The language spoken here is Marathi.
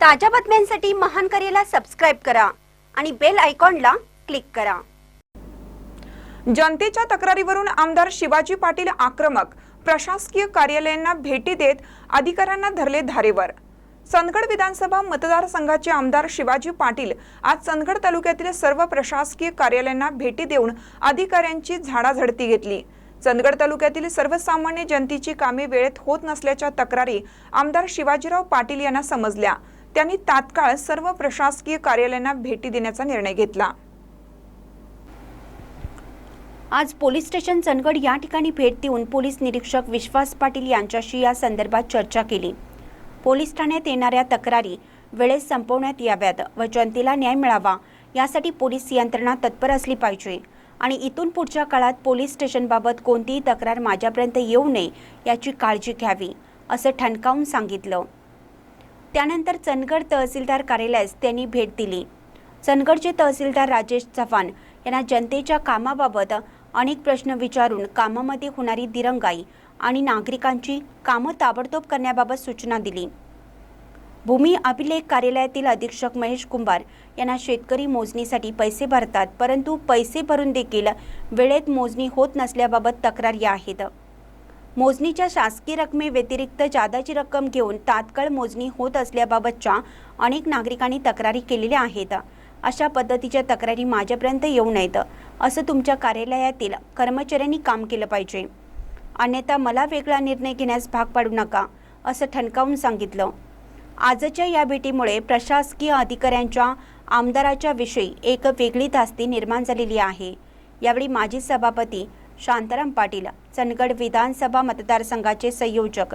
ताज्या बातम्यांसाठी महान करेला सबस्क्राईब करा आणि बेल आयकॉनला क्लिक करा. जनतेच्या तक्रारीवरून आमदार शिवाजी पाटील आक्रमक प्रशासकीय कार्यालयांना भेटी देत अधिकाऱ्यांना धरले धारेवर. चंदगड विधानसभा मतदारसंघाचे आमदार शिवाजी पाटील आज चंदगड तालुक्यातील सर्व प्रशासकीय कार्यालयांना भेटी देऊन अधिकाऱ्यांची झाडाझडती घेतली. चंदगड तालुक्यातील सर्वसामान्य जनतेची कामे वेळेत होत नसल्याच्या तक्रारी आमदार शिवाजीराव पाटील यांना समजल्या. त्यांनी तात्काळ सर्व प्रशासकीय कार्यालयांना भेटी देण्याचा निर्णय घेतला. आज पोलीस स्टेशन चंदगड या ठिकाणी भेट देऊन पोलीस निरीक्षक विश्वास पाटील यांच्याशी या संदर्भात चर्चा केली. पोलीस ठाण्यात येणाऱ्या तक्रारी वेळेस संपवण्यात याव्यात व जनतेला न्याय मिळावा यासाठी पोलीस यंत्रणा तत्पर असली पाहिजे आणि इथून पुढच्या काळात पोलीस स्टेशनबाबत कोणतीही तक्रार माझ्यापर्यंत येऊ नये याची काळजी घ्यावी असं ठणकावून सांगितलं. त्यानंतर चंदगड तहसीलदार कार्यालयास त्यांनी भेट दिली. चंदगडचे तहसीलदार राजेश चव्हाण यांना जनतेच्या कामाबाबत अनेक प्रश्न विचारून कामामध्ये होणारी दिरंगाई आणि नागरिकांची कामं ताबडतोब करण्याबाबत सूचना दिली. भूमी अभिलेख कार्यालयातील अधीक्षक महेश कुंभार यांना शेतकरी मोजणीसाठी पैसे भरतात परंतु पैसे भरून देखील वेळेत मोजणी होत नसल्याबाबत तक्रारी आहेत. मोजणीच्या शासकीय रकमेव्यतिरिक्त जादाची रक्कम घेऊन तात्काळ मोजणी होत असल्याबाबतच्या अनेक नागरिकांनी तक्रारी केलेल्या आहेत. अशा पद्धतीच्या तक्रारी माझ्यापर्यंत येऊ नयेत असं तुमच्या कार्यालयातील कर्मचाऱ्यांनी काम केलं पाहिजे. अन्यथा मला वेगळा निर्णय घेण्यास भाग पाडू नका असं ठणकावून सांगितलं. आजच्या या भेटीमुळे प्रशासकीय अधिकाऱ्यांच्या आमदाराच्या विषयी एक वेगळी धास्ती निर्माण झालेली आहे. यावेळी माजी सभापती शांताराम पाटील चंदगड विधानसभा मतदारसंघाचे संयोजक